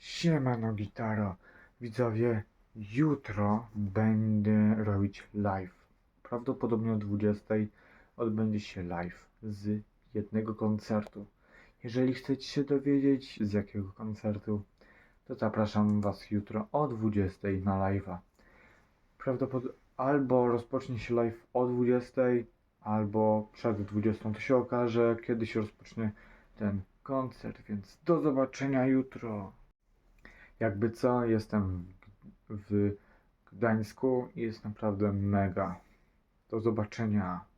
Siemano gitaro. Widzowie, jutro będę robić live. Prawdopodobnie o 20 odbędzie się live z jednego koncertu. Jeżeli chcecie się dowiedzieć z jakiego koncertu, to zapraszam Was jutro o 20 na live'a. Prawdopodobnie albo rozpocznie się live o 20, albo przed 20 to się okaże, kiedy się rozpocznie ten koncert, więc do zobaczenia jutro. Jakby co, jestem w Gdańsku i jest naprawdę mega. Do zobaczenia.